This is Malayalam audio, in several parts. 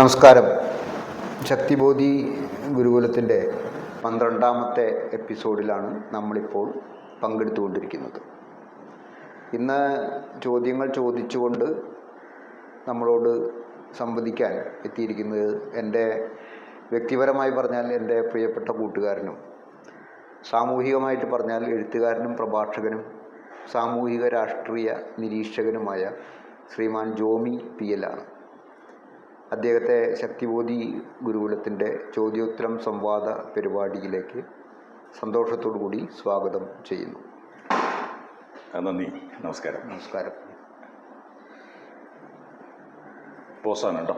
നമസ്കാരം. ശക്തിബോധി ഗുരുകുലത്തിന്റെ പന്ത്രണ്ടാമത്തെ എപ്പിസോഡിലാണ് നമ്മളിപ്പോൾ പങ്കെടുത്തുകൊണ്ടിരിക്കുന്നത്. ഇന്ന് ചോദ്യങ്ങൾ ചോദിച്ചുകൊണ്ട് നമ്മളോട് സംവദിക്കാൻ എത്തിയിരിക്കുന്നത് എന്റെ വ്യക്തിപരമായി പറഞ്ഞാൽ എന്റെ പ്രിയപ്പെട്ട കൂട്ടുകാരനും സാമൂഹികമായിട്ട് പറഞ്ഞാൽ എഴുത്തുകാരനും പ്രഭാഷകനും സാമൂഹിക രാഷ്ട്രീയ നിരീക്ഷകനുമായ ശ്രീമാൻ ജോമി പി എല്ലാണ് അദ്ദേഹത്തെ ശക്തിബോധി ഗുരുകുലത്തിന്റെ ചോദ്യോത്തരം സംവാദ പരിപാടിയിലേക്ക് സന്തോഷത്തോടു കൂടി സ്വാഗതം ചെയ്യുന്നു. നന്ദി. നമസ്കാരം. നമസ്കാരം. പോസാണ് കേട്ടോ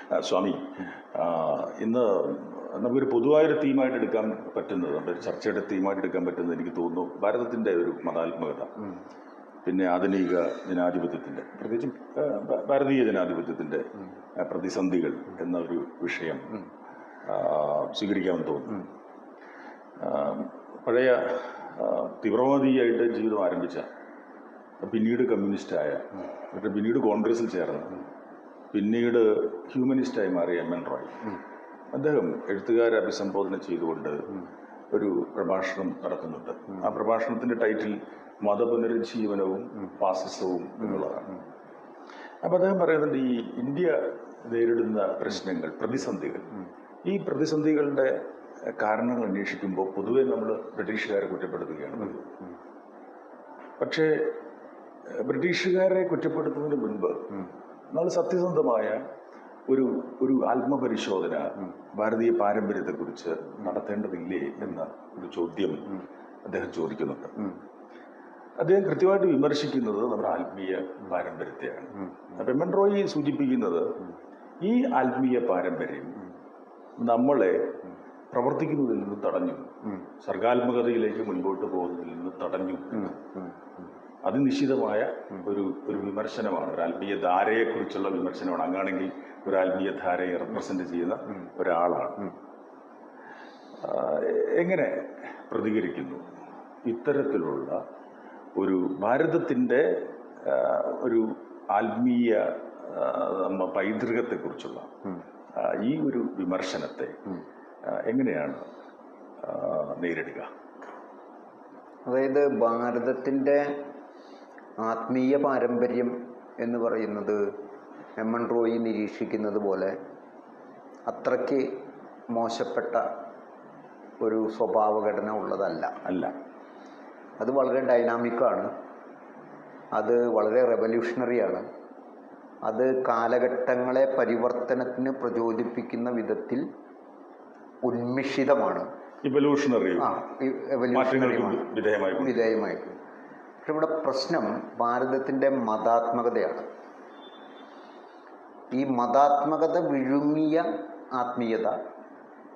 ആ, സ്വാമി. ഇന്ന് നമുക്കൊരു പൊതുവായൊരു തീമായിട്ട് എടുക്കാൻ പറ്റുന്നത് നമ്മുടെ ചർച്ചയുടെ തീമായിട്ട് എടുക്കാൻ പറ്റുന്നത് എനിക്ക് തോന്നുന്നു ഭാരതത്തിന്റെ ഒരു മതാത്മകത. പിന്നെ ആധുനിക ജനാധിപത്യത്തിന്റെ പ്രത്യേകിച്ചും ഭാരതീയ ജനാധിപത്യത്തിന്റെ പ്രതിസന്ധികൾ എന്ന ഒരു വിഷയം സ്വീകരിക്കാമെന്ന് തോന്നുന്നു. പഴയ തീവ്രവാദിയായിട്ട് ജീവിതം ആരംഭിച്ച പിന്നീട് കമ്മ്യൂണിസ്റ്റായ എന്നിട്ട് പിന്നീട് കോൺഗ്രസിൽ ചേർന്ന് പിന്നീട് ഹ്യൂമനിസ്റ്റായി മാറിയ എം എൻ റോയ്. അദ്ദേഹം എഴുത്തുകാരെ അഭിസംബോധന ചെയ്തുകൊണ്ട് ഒരു പ്രഭാഷണം നടത്തുന്നുണ്ട്. ആ പ്രഭാഷണത്തിന്റെ ടൈറ്റിൽ മതപുനരുജ്ജീവനവും ഫാസിസവും എന്നുള്ളതാണ്. അപ്പോൾ അദ്ദേഹം പറയുന്നുണ്ട് ഈ ഇന്ത്യ നേരിടുന്ന പ്രശ്നങ്ങൾ പ്രതിസന്ധികൾ ഈ പ്രതിസന്ധികളുടെ കാരണങ്ങൾ അന്വേഷിക്കുമ്പോൾ പൊതുവെ നമ്മൾ ബ്രിട്ടീഷുകാരെ കുറ്റപ്പെടുത്തുകയാണ്. പക്ഷേ ബ്രിട്ടീഷുകാരെ കുറ്റപ്പെടുത്തുന്നതിന് മുൻപ് നമ്മൾ സത്യസന്ധമായ ഒരു ഒരു ആത്മപരിശോധന ഭാരതീയ പാരമ്പര്യത്തെക്കുറിച്ച് നടത്തേണ്ടതില്ലേ എന്ന ഒരു ചോദ്യം അദ്ദേഹം ചോദിക്കുന്നുണ്ട്. അദ്ദേഹം കൃത്യമായിട്ട് വിമർശിക്കുന്നത് നമ്മുടെ ആത്മീയ പാരമ്പര്യത്തെയാണ്. അപ്പം എം എൻ റോയി സൂചിപ്പിക്കുന്നത് ഈ ആത്മീയ പാരമ്പര്യം നമ്മളെ പ്രവർത്തിക്കുന്നതിൽ നിന്ന് തടഞ്ഞു. സർഗാത്മകതയിലേക്ക് മുൻപോട്ട് പോകുന്നതിൽ നിന്ന് തടഞ്ഞു. അതിനിശ്ചിതമായ ഒരു ഒരു വിമർശനമാണ് ഒരു ആത്മീയ ധാരയെക്കുറിച്ചുള്ള വിമർശനമാണ്. അങ്ങാണെങ്കിൽ ഒരു ആത്മീയ ധാരയെ റെപ്രസെന്റ് ചെയ്യുന്ന ഒരാളാണ്. എങ്ങനെ പ്രതികരിക്കുന്നു? ഇത്തരത്തിലുള്ള ഒരു ഭാരതത്തിന്റെ ഒരു ആത്മീയ പൈതൃകത്തെക്കുറിച്ചുള്ള ഈ ഒരു വിമർശനത്തെ എങ്ങനെയാണ് നേരിടുക? അതായത് ഭാരതത്തിന്റെ ആത്മീയ പാരമ്പര്യം എന്ന് പറയുന്നത് എം എൻ റോയി നിരീക്ഷിക്കുന്നത് പോലെ അത്രയ്ക്ക് മോശപ്പെട്ട ഒരു സ്വഭാവഘടന ഉള്ളതല്ല. അല്ല. അത് വളരെ ഡൈനാമിക്കാണ്. അത് വളരെ റെവല്യൂഷണറിയാണ്. അത് കാലഘട്ടങ്ങളെ പരിവർത്തനത്തിന് പ്രചോദിപ്പിക്കുന്ന വിധത്തിൽ ഉന്മിഷിതമാണ്. ഇവല്യൂഷണറി ആ മാറ്റങ്ങൾക്ക് എവല്യൂഷണറിയുമാണ് വിധേയമായി കൊണ്ട് വിധേയമായിട്ട് പക്ഷെ ഇവിടെ പ്രശ്നം ഭാരതത്തിന്റെ മതാത്മകതയാണ്. ഈ മതാത്മകത വിഴുങ്ങിയ ആത്മീയത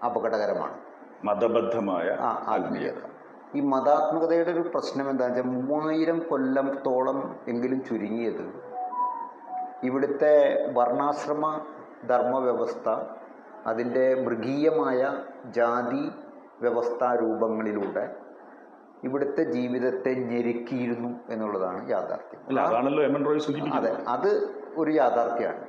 അപകടകരമാണ്. മതബദ്ധമായ ആ ആത്മീയത. ഈ മതാത്മകതയുടെ ഒരു പ്രശ്നം എന്താണെന്ന് വെച്ചാൽ മൂവായിരം കൊല്ലത്തോളം എങ്കിലും ചുരുങ്ങിയത് ഇവിടുത്തെ വർണാശ്രമ ധർമ്മവ്യവസ്ഥ അതിന്റെ മൃഗീയമായ ജാതി വ്യവസ്ഥാ രൂപങ്ങളിലൂടെ ഇവിടുത്തെ ജീവിതത്തെ ഞെരുക്കിയിരുന്നു എന്നുള്ളതാണ് യാഥാർത്ഥ്യം. അതെ അത് ഒരു യാഥാർത്ഥ്യമാണ്.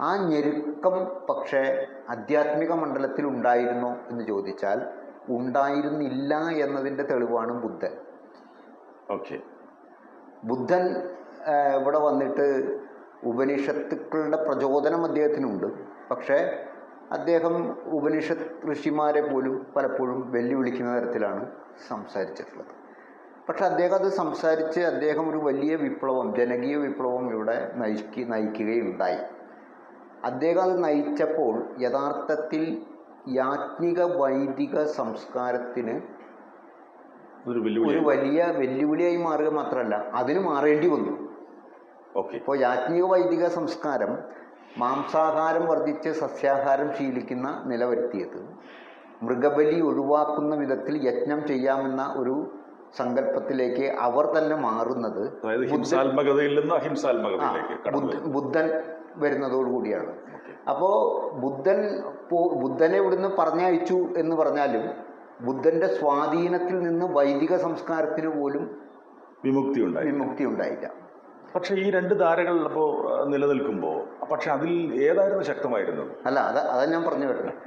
ആ ഞെരുക്കം പക്ഷേ ആധ്യാത്മിക മണ്ഡലത്തിൽ ഉണ്ടായിരുന്നോ എന്ന് ചോദിച്ചാൽ ഉണ്ടായിരുന്നില്ല എന്നതിന്റെ തെളിവാണ് ബുദ്ധൻ. ഓക്കെ. ബുദ്ധൻ ഇവിടെ വന്നിട്ട് ഉപനിഷത്തുക്കളുടെ പ്രചോദനം അദ്ദേഹത്തിനുണ്ട്. പക്ഷേ അദ്ദേഹം ഉപനിഷത്ത് ഋഷിമാരെ പോലും പലപ്പോഴും വെല്ലുവിളിക്കുന്ന തരത്തിലാണ് സംസാരിച്ചിട്ടുള്ളത്. പക്ഷെ അദ്ദേഹം അത് സംസാരിച്ച് അദ്ദേഹം ഒരു വലിയ വിപ്ലവം ജനകീയ വിപ്ലവം ഇവിടെ നയിക്ക് നയിക്കുകയുണ്ടായി. അദ്ദേഹം അത് നയിച്ചപ്പോൾ യഥാർത്ഥത്തിൽ യാജ്ഞിക വൈദിക സംസ്കാരത്തിന് ഒരു വലിയ വെല്ലുവിളിയായി മാറുക മാത്രമല്ല അതിന് മാറേണ്ടി വന്നു. ഓക്കെ. ഇപ്പോൾ യാജ്ഞിക വൈദിക സംസ്കാരം മാംസാഹാരം വർദ്ധിച്ച് സസ്യാഹാരം ശീലിക്കുന്ന നില വരുത്തിയത് മൃഗബലി ഒഴിവാക്കുന്ന വിധത്തിൽ യജ്ഞം ചെയ്യാമെന്ന ഒരു സങ്കല്പത്തിലേക്ക് അവർ തന്നെ മാറുന്നത്. ബുദ്ധൻ വരുന്നതോടുകൂടിയാണ്. അപ്പോൾ ബുദ്ധൻ ബുദ്ധനെ ഇവിടുന്ന് പറഞ്ഞയച്ചു എന്ന് പറഞ്ഞാലും ബുദ്ധന്റെ സ്വാധീനത്തിൽ നിന്ന് വൈദിക സംസ്കാരത്തിന് പോലും വിമുക്തി ഉണ്ടായി വിമുക്തി ഉണ്ടായില്ല പക്ഷേ ഈ രണ്ട് ധാരകൾ അപ്പോൾ നിലനിൽക്കുമ്പോൾ പക്ഷെ അതിൽ ഏതായിരുന്നു ശക്തമായിരുന്നത്? അല്ല അത് അതാ ഞാൻ പറഞ്ഞു വരുന്നത്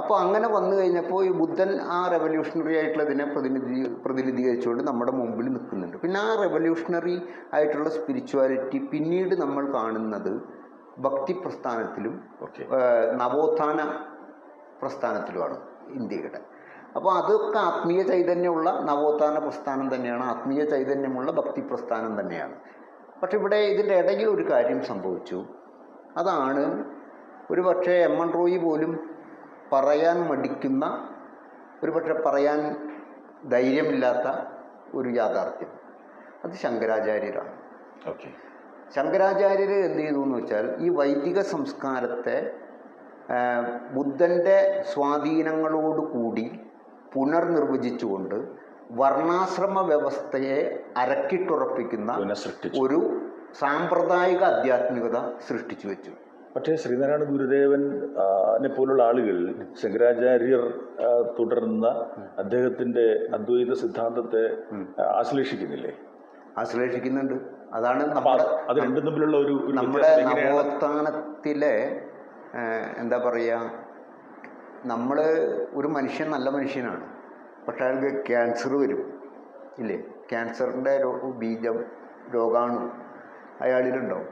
അപ്പോൾ അങ്ങനെ വന്നു കഴിഞ്ഞപ്പോൾ ഈ ബുദ്ധൻ ആ റെവല്യൂഷണറി ആയിട്ടുള്ള ഇതിനെ പ്രതിനിധി പ്രതിനിധീകരിച്ചുകൊണ്ട് നമ്മുടെ മുമ്പിൽ നിൽക്കുന്നുണ്ട്. പിന്നെ ആ റെവല്യൂഷണറി ആയിട്ടുള്ള സ്പിരിച്വാലിറ്റി പിന്നീട് നമ്മൾ കാണുന്നത് ഭക്തി പ്രസ്ഥാനത്തിലും നവോത്ഥാന പ്രസ്ഥാനത്തിലുമാണ് ഇന്ത്യയുടെ. അപ്പോൾ അതൊക്കെ ആത്മീയ ചൈതന്യമുള്ള നവോത്ഥാന പ്രസ്ഥാനം തന്നെയാണ് ആത്മീയ ചൈതന്യമുള്ള ഭക്തി പ്രസ്ഥാനം തന്നെയാണ്. പക്ഷെ ഇവിടെ ഇതിന്റെ ഇടയിൽ ഒരു കാര്യം സംഭവിച്ചു. അതാണ് ഒരു പക്ഷേ എം എൻ റോയി പോലും പറയാൻ മടിക്കുന്ന ഒരു പക്ഷെ പറയാൻ ധൈര്യമില്ലാത്ത ഒരു യാഥാർത്ഥ്യം. അത് ശങ്കരാചാര്യരാണ്. ഓക്കെ. ശങ്കരാചാര്യർ എന്ത് ചെയ്തു എന്ന് വെച്ചാൽ ഈ വൈദിക സംസ്കാരത്തെ ബുദ്ധന്റെ സ്വാധീനങ്ങളോടുകൂടി പുനർനിർവചിച്ചുകൊണ്ട് വർണാശ്രമ വ്യവസ്ഥയെ അരക്കിട്ടുറപ്പിക്കുന്ന ഒരു സാമ്പ്രദായിക ആധ്യാത്മികത സൃഷ്ടിച്ചു വെച്ചു. പക്ഷേ ശ്രീനാരായണ ഗുരുദേവൻ ആ, പോലുള്ള ആളുകൾ ശങ്കരാചാര്യർ തുടർന്ന അദ്ദേഹത്തിന്റെ അദ്വൈത സിദ്ധാന്തത്തെ ആശ്ലേഷിക്കുന്നില്ലേ? ആശ്ലേഷിക്കുന്നുണ്ട്. അതാണ് നമ്മുടെ അത് രണ്ടും തമ്മിലുള്ള ഒരു നമ്മുടെ നവോത്ഥാനത്തിലെ എന്താ പറയുക നമ്മൾ ഒരു മനുഷ്യൻ നല്ല മനുഷ്യനാണ്. പക്ഷെ അയാൾക്ക് ക്യാൻസർ വരും. ഇല്ലേ? ക്യാൻസറിന്റെ ബീജം രോഗാണു. അയാളിലുണ്ടാവും.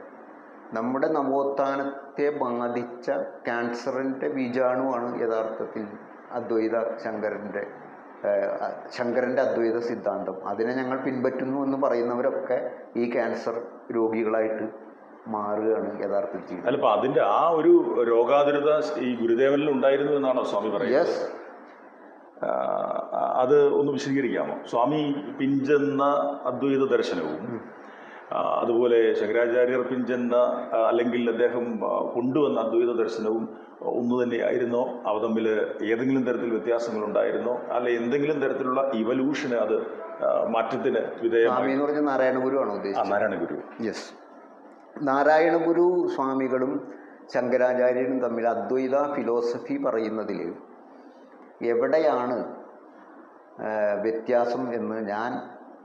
നമ്മുടെ നവോത്ഥാനത്തെ ബാധിച്ച ക്യാൻസറിന്റെ ബീജാണുവാണ് യഥാർത്ഥത്തിൽ അദ്വൈത ശങ്കരന്റെ ശങ്കരന്റെ അദ്വൈത സിദ്ധാന്തം. അതിനെ ഞങ്ങൾ പിൻപറ്റുന്നു എന്ന് പറയുന്നവരൊക്കെ ഈ ക്യാൻസർ രോഗികളായിട്ട് മാറുകയാണ് യഥാർത്ഥത്തിൽ അല്ല അതിന്റെ ആ ഒരു രോഗാതുരത ഈ ഗുരുദേവനിൽ ഉണ്ടായിരുന്നു എന്നാണോ സ്വാമി പറയുന്നത്? യെസ് അത് ഒന്ന് വിശദീകരിക്കാമോ? സ്വാമി പിഞ്ചെന്ന അദ്വൈത ദർശനവും അതുപോലെ ശങ്കരാചാര്യർ പിഞ്ചെന്ന അല്ലെങ്കിൽ അദ്ദേഹം കൊണ്ടുവന്ന അദ്വൈത ദർശനവും ഒന്നു തന്നെയായിരുന്നോ? അവ തമ്മിൽ ഏതെങ്കിലും തരത്തിൽ വ്യത്യാസങ്ങൾ ഉണ്ടായിരുന്നോ അല്ലെ എന്തെങ്കിലും തരത്തിലുള്ള ഇവല്യൂഷന് അത് മാറ്റത്തിന് വിധേയമായി നാരായണ ഗുരു ആണോ ഉദ്ദേശിച്ചത് നാരായണ ഗുരു. യെസ് നാരായണ ഗുരു സ്വാമികളും ശങ്കരാചാര്യരും തമ്മിൽ അദ്വൈത ഫിലോസഫി പറയുന്നതിൽ എവിടെയാണ് വ്യത്യാസം എന്ന് ഞാൻ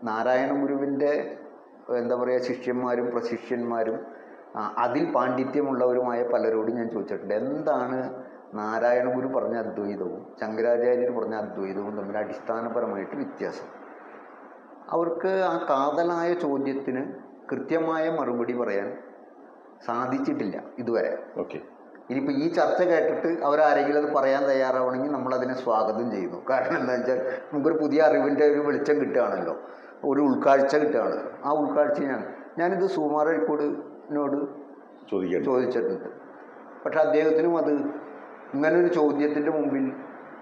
നാരായണ ഗുരുവിന്റെ എന്താ പറയുക ശിഷ്യന്മാരും പ്രശിഷ്യന്മാരും അതിൽ പാണ്ഡിത്യമുള്ളവരുമായ പലരോടും ഞാൻ ചോദിച്ചിട്ടുണ്ട്. എന്താണ് നാരായണ ഗുരു പറഞ്ഞ അദ്വൈതവും ശങ്കരാചാര്യർ പറഞ്ഞ അദ്വൈതവും തമ്മിൽ അടിസ്ഥാനപരമായിട്ട് വ്യത്യാസം? അവർക്ക് ആ കാതലായ ചോദ്യത്തിന് കൃത്യമായ മറുപടി പറയാൻ സാധിച്ചിട്ടില്ല ഇതുവരെ. ഓക്കെ. ഇനിയിപ്പോൾ ഈ ചർച്ച കേട്ടിട്ട് അവരാരെങ്കിലും അത് പറയാൻ തയ്യാറാവണമെങ്കിൽ നമ്മളതിനെ സ്വാഗതം ചെയ്യുന്നു. കാരണം എന്താ വെച്ചാൽ നമുക്കൊരു പുതിയ അറിവിന്റെ ഒരു വെളിച്ചം കിട്ടുകയാണല്ലോ. ഒരു ഉൾക്കാഴ്ച കിട്ടുകയാണ്. ആ ഉൾക്കാഴ്ച ഞാൻ ഞാനിത് സുകുമാർ അഴിക്കോടിനോട് ചോദിക്കേണ്ടത്. ചോദിച്ചിട്ടുണ്ട്. പക്ഷെ അദ്ദേഹത്തിനും അത് ഇങ്ങനൊരു ചോദ്യത്തിന്റെ മുമ്പിൽ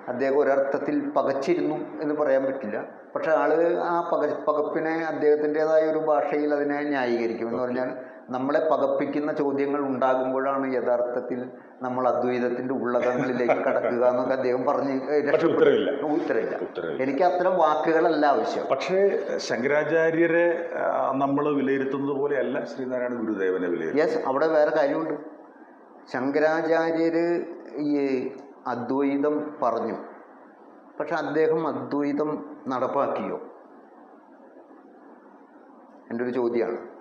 അദ്ദേഹം ഒരർത്ഥത്തിൽ പകച്ചിരുന്നു എന്ന് പറയാൻ പറ്റില്ല. പക്ഷെ ആൾ ആ പക പകപ്പിനെ അദ്ദേഹത്തിന്റെതായ ഒരു ഭാഷയിൽ അതിനെ ന്യായീകരിക്കും എന്ന് പറഞ്ഞാൽ നമ്മളെ പകപ്പിക്കുന്ന ചോദ്യങ്ങൾ ഉണ്ടാകുമ്പോഴാണ് യഥാർത്ഥത്തിൽ നമ്മൾ അദ്വൈതത്തിന്റെ ഉള്ളകങ്ങളിലേക്ക് കടക്കുക എന്നൊക്കെ അദ്ദേഹം പറഞ്ഞ് ഉത്തരവില്ല. ഉത്തരവില്ല. എനിക്ക് അത്തരം വാക്കുകളല്ല ആവശ്യം. പക്ഷേ ശങ്കരാചാര്യരെ നമ്മൾ വിലയിരുത്തുന്നത് പോലെയല്ല ശ്രീനാരായണ ഗുരുദേവനെ വിലയിരുത്തുന്നത്. യെസ് അവിടെ വേറെ കാര്യമുണ്ട്. ശങ്കരാചാര്യര് ഈ അദ്വൈതം പറഞ്ഞു. പക്ഷെ അദ്ദേഹം അദ്വൈതം നടപ്പാക്കിയോ? എന്റെ ഒരു ചോദ്യമാണ്.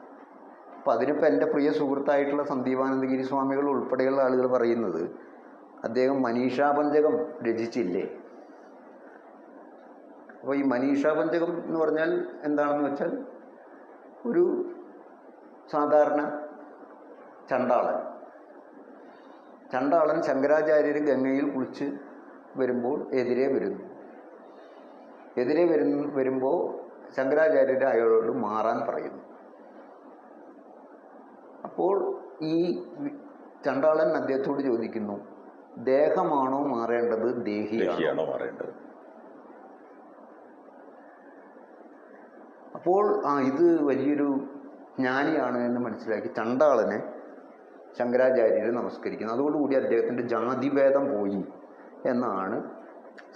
അപ്പം അതിനിപ്പോൾ എന്റെ പ്രിയ സുഹൃത്തായിട്ടുള്ള സന്ദീപാനന്ദഗിരി സ്വാമികൾ ഉൾപ്പെടെയുള്ള ആളുകൾ പറയുന്നത് അദ്ദേഹം മനീഷാപഞ്ചകം രചിച്ചില്ലേ? അപ്പോൾ ഈ മനീഷാപഞ്ചകം എന്ന് പറഞ്ഞാൽ എന്താണെന്ന് വെച്ചാൽ ഒരു സാധാരണ ചണ്ടാളൻ. ചണ്ടാളൻ ശങ്കരാചാര്യർ ഗംഗയിൽ കുളിച്ച് വരുമ്പോൾ എതിരെ വരുന്നു. എതിരെ വരുന്ന വരുമ്പോൾ ശങ്കരാചാര്യർ അയാളോട് മാറാൻ പറയുന്നു. അപ്പോൾ ഈ ചണ്ടാളൻ അദ്ദേഹത്തോട് ചോദിക്കുന്നു ദേഹമാണോ മാറേണ്ടത് ദേഹിയാണോ? മാറേണ്ടത്? അപ്പോൾ ആ ഇത് വലിയൊരു ജ്ഞാനിയാണ് എന്ന് മനസ്സിലാക്കി ചണ്ടാളനെ ശങ്കരാചാര്യരെ നമസ്കരിക്കുന്നു. അതോടുകൂടി അദ്ദേഹത്തിന്റെ ജാതിഭേദം പോയി എന്നാണ്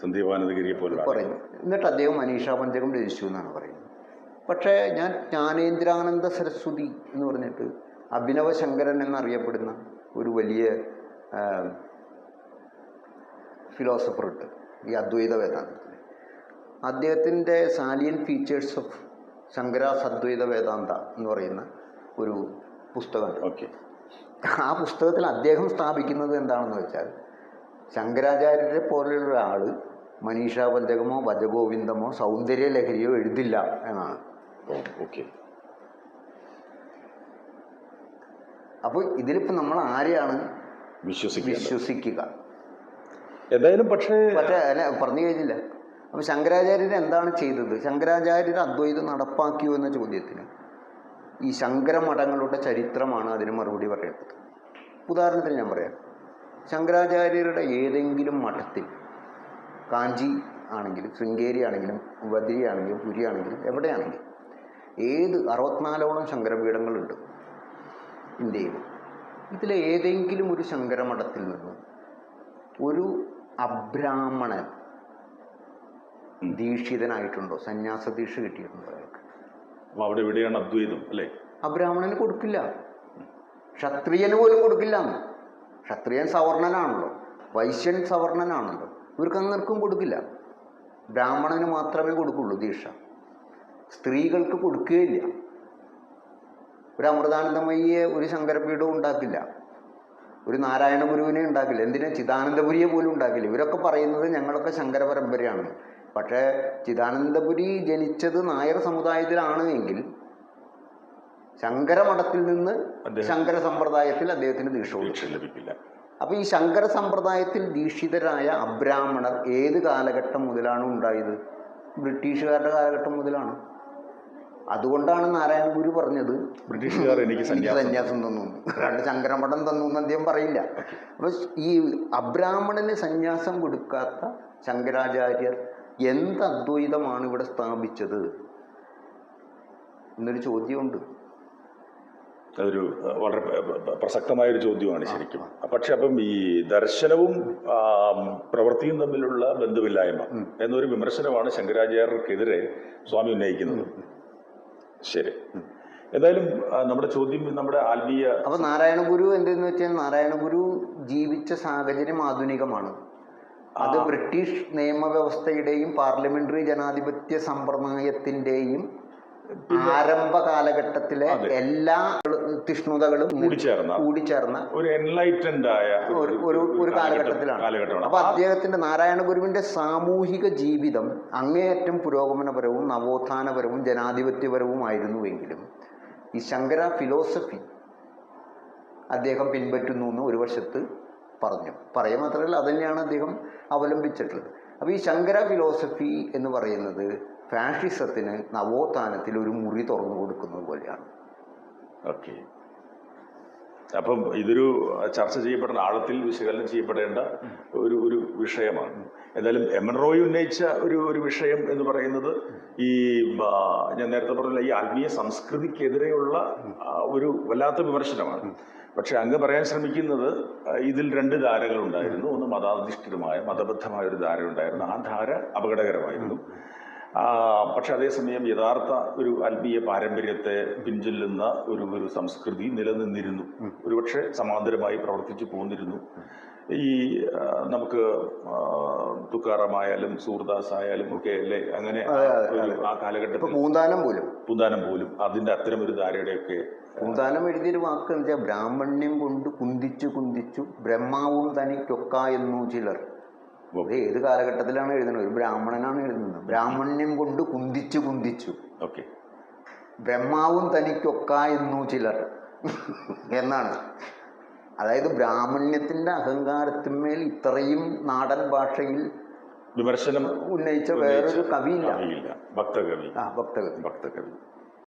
സന്ദീപാനന്ദഗിരിയെ പോലെ പറയുന്നു പറയുന്നത്. എന്നിട്ട് അദ്ദേഹം മനീഷാ പഞ്ചകം രചിച്ചു എന്നാണ് പറയുന്നത്. പക്ഷേ ഞാൻ ജ്ഞാനേന്ദ്രാനന്ദ സരസ്വതി എന്ന് പറഞ്ഞിട്ട് അഭിനവ ശങ്കരൻ എന്നറിയപ്പെടുന്ന ഒരു വലിയ ഫിലോസഫർ ഉണ്ട്. ഈ അദ്വൈത വേദാന്തത്തിൽ അദ്ദേഹത്തിന്റെ salient features of Shankara's Advaita Vedanta എന്ന് പറയുന്ന ഒരു പുസ്തകമുണ്ട്. ഓക്കെ. ആ പുസ്തകത്തിൽ അദ്ദേഹം സ്ഥാപിക്കുന്നത് എന്താണെന്ന് വെച്ചാൽ ശങ്കരാചാര്യരെ പോലെയുള്ള ഒരാൾ മനീഷാ വജഗോവിന്ദമോ ഭജഗോവിന്ദമോ സൗന്ദര്യ ലഹരിയോ എഴുതില്ല എന്നാണ്. ഓക്കെ. അപ്പോൾ ഇതിലിപ്പോൾ നമ്മൾ ആരെയാണ് വിശ്വസിക്കുക വിശ്വസിക്കുക? എന്തായാലും പക്ഷേ പക്ഷേ അല്ല പറഞ്ഞു കഴിഞ്ഞില്ല അപ്പോൾ ശങ്കരാചാര്യർ എന്താണ് ചെയ്തത്? ശങ്കരാചാര്യർ അദ്വൈതം നടപ്പാക്കിയോ എന്ന ചോദ്യത്തിന് ഈ ശങ്കരമഠങ്ങളുടെ ചരിത്രമാണ് അതിന് മറുപടി പറയുന്നത് ഉദാഹരണത്തിന് ഞാൻ പറയാം. ശങ്കരാചാര്യരുടെ ഏതെങ്കിലും മഠത്തിൽ കാഞ്ചി ആണെങ്കിലും ശൃംഗേരി ആണെങ്കിലും ബദ്രി ആണെങ്കിലും പുരി ആണെങ്കിലും എവിടെയാണെങ്കിലും ഏത് അറുപത്തിനാലോളം ശങ്കരപീഠങ്ങളുണ്ട്? ഇന്ത്യയിൽ ഇതിലെ ഏതെങ്കിലും ഒരു ശങ്കരമഠത്തിൽ നിന്നും ഒരു അബ്രാഹ്മണൻ ദീക്ഷിതനായിട്ടുണ്ടോ? സന്യാസ ദീക്ഷ കിട്ടിയിട്ടുണ്ടോ അയാൾക്ക്? അവിടെ എവിടെയാണ് അദ്വൈതം അല്ലേ? അബ്രാഹ്മണന് കൊടുക്കില്ല. ക്ഷത്രിയന് പോലും കൊടുക്കില്ല. എന്ന് ക്ഷത്രിയൻ സവർണനാണല്ലോ. വൈശ്യൻ സവർണനാണല്ലോ. ഇവർക്ക് അങ്ങർക്കും കൊടുക്കില്ല. ബ്രാഹ്മണന് മാത്രമേ കൊടുക്കുള്ളൂ ദീക്ഷ. സ്ത്രീകൾക്ക് കൊടുക്കുകയില്ല. ഒരു അമൃതാനന്ദമയ്യെ ഒരു ശങ്കരപീഠവും ഉണ്ടാക്കില്ല. ഒരു നാരായണ ഗുരുവിനെ ഉണ്ടാക്കില്ല. എന്തിനാ ചിദാനന്ദപുരിയെ പോലും ഉണ്ടാക്കില്ല? ഇവരൊക്കെ പറയുന്നത് ഞങ്ങളൊക്കെ ശങ്കര പരമ്പരയാണ് പക്ഷേ ചിദാനന്ദപുരി ജനിച്ചത് നായർ സമുദായത്തിലാണ് എങ്കിൽ ശങ്കരമഠത്തിൽ നിന്ന് ശങ്കര സമ്പ്രദായത്തിൽ അദ്ദേഹത്തിന് ദീക്ഷ ലഭിക്കില്ല. അപ്പോൾ ഈ ശങ്കര സമ്പ്രദായത്തിൽ ദീക്ഷിതരായ അബ്രാഹ്മണർ ഏത് കാലഘട്ടം മുതലാണ് ഉണ്ടായത്? ബ്രിട്ടീഷുകാരുടെ കാലഘട്ടം മുതലാണ്. അതുകൊണ്ടാണ് നാരായണ ഗുരു പറഞ്ഞത്. ബ്രിട്ടീഷുകാർ എനിക്ക് സന്യാസം തന്നു. രണ്ട് ശങ്കരമഠം തന്നു എന്ന് അദ്ദേഹം പറയില്ല. അപ്പോൾ ഈ അബ്രാഹ്മണന് സന്യാസം കൊടുക്കാത്ത ശങ്കരാചാര്യർ എന്ത് അദ്വൈതമാണ് ഇവിടെ സ്ഥാപിച്ചത്? എന്നൊരു ചോദ്യമുണ്ട്. അതൊരു വളരെ പ്ര- പ്ര- പ്രസക്തമായ ഒരു ചോദ്യമാണ് ശരിക്കും. പക്ഷെ അപ്പം ഈ ദർശനവും പ്രവൃത്തിയും തമ്മിലുള്ള ബന്ധമില്ലായ്മ എന്നൊരു വിമർശനമാണ് ശങ്കരാചാര്യർക്കെതിരെ സ്വാമി ഉന്നയിക്കുന്നത്. ശരി. എന്തായാലും നമ്മുടെ ചോദ്യം നമ്മുടെ ആത്മീയ അപ്പൊ നാരായണ ഗുരു എന്തെന്ന് വെച്ചാൽ നാരായണ ഗുരു ജീവിച്ച സാഹചര്യം ആധുനികമാണ്. അത് ബ്രിട്ടീഷ് നിയമവ്യവസ്ഥയുടെയും പാർലമെന്ററി ജനാധിപത്യ സമ്പ്രദായത്തിന്റെയും ആരംഭ കാലഘട്ടത്തിലെ എല്ലാ തിഷ്ണുതകളും കൂടിച്ചേർന്ന കൂടിച്ചേർന്ന ഒരു എൻലൈറ്റൻഡ് ആയ ഒരു ഒരു കാലഘട്ടത്തിലാണ്. അപ്പൊ അദ്ദേഹത്തിന്റെ നാരായണ ഗുരുവിന്റെ സാമൂഹിക ജീവിതം അങ്ങേയറ്റം പുരോഗമനപരവും നവോത്ഥാനപരവും ജനാധിപത്യപരവുമായിരുന്നുവെങ്കിലും ഈ ശങ്കര ഫിലോസഫി അദ്ദേഹം പിൻപറ്റുന്നു എന്ന് ഒരു വശത്ത് പറഞ്ഞു. പറയുക മാത്രമല്ല അതുതന്നെയാണ് അദ്ദേഹം അവലംബിച്ചിട്ടുള്ളത്. അപ്പോൾ ഈ ശങ്കര ഫിലോസഫി എന്ന് പറയുന്നത് ഫാഷിസത്തിന് നവോത്ഥാനത്തിൽ ഒരു മുറി തുറന്നു കൊടുക്കുന്നത് പോലെയാണ്. ഓക്കെ. അപ്പം ഇതൊരു ചർച്ച ചെയ്യപ്പെടേണ്ട ആഴത്തിൽ വിശകലനം ചെയ്യപ്പെടേണ്ട ഒരു ഒരു വിഷയമാണ്. എന്തായാലും എം എൻ റോയ് ഉന്നയിച്ച ഒരു ഒരു വിഷയം എന്ന് പറയുന്നത് ഈ ഞാൻ നേരത്തെ പറഞ്ഞ ഈ ആത്മീയ സംസ്കൃതിക്കെതിരെയുള്ള ഒരു വല്ലാത്ത വിമർശനമാണ്. പക്ഷെ അങ്ങ് പറയാൻ ശ്രമിക്കുന്നത് ഇതിൽ രണ്ട് ധാരകളുണ്ടായിരുന്നു. ഒന്ന് മതാധിഷ്ഠിതമായ മതബദ്ധമായ ഒരു ധാര ഉണ്ടായിരുന്നു ആ ധാര അപകടകരമായിരുന്നു. പക്ഷെ അതേസമയം യഥാർത്ഥ ഒരു ആത്മീയ പാരമ്പര്യത്തെ പിൻചൊല്ലുന്ന ഒരു ഒരു സംസ്കൃതി നിലനിന്നിരുന്നു. ഒരുപക്ഷെ സമാന്തരമായി പ്രവർത്തിച്ചു പോന്നിരുന്നു. ഈ നമുക്ക് തുക്കാറമായാലും സൂർദാസ് ആയാലും ഒക്കെ അല്ലേ? അങ്ങനെ ആ കാലഘട്ടത്തിൽ പൂന്താനം പോലും. പൂന്താനം പോലും. അതിന്റെ അത്തരം ഒരു ധാരയുടെയൊക്കെ പൂന്താനം എഴുതിയൊരു വാക്ക് എന്ന് വെച്ചാൽ ബ്രാഹ്മണ്യം കൊണ്ട് കുന്തിച്ചു കുന്തിച്ചു ബ്രഹ്മാവും തനിക്കൊക്ക എന്നു ചിലർ. ഇത് ഏത് കാലഘട്ടത്തിലാണ് എഴുതുന്നത്? ഒരു ബ്രാഹ്മണനാണ് എഴുതുന്നത്. ബ്രാഹ്മണ്യം കൊണ്ട് കുന്തിച്ചു കുന്തിച്ചു. ഓക്കെ. ബ്രഹ്മാവും തനിക്കൊക്ക എന്നു ചിലർ എന്നാണ്. അതായത് ബ്രാഹ്മണ്യത്തിന്റെ അഹങ്കാരത്തിന്മേൽ ഇത്രയും നാടൻ ഭാഷയിൽ വിമർശനം ഉന്നയിച്ച വേറൊരു കവിയില്ല. കവിയില്ല. ഭക്തകവി. ആ ഭക്തകവി. ഭക്തകവി.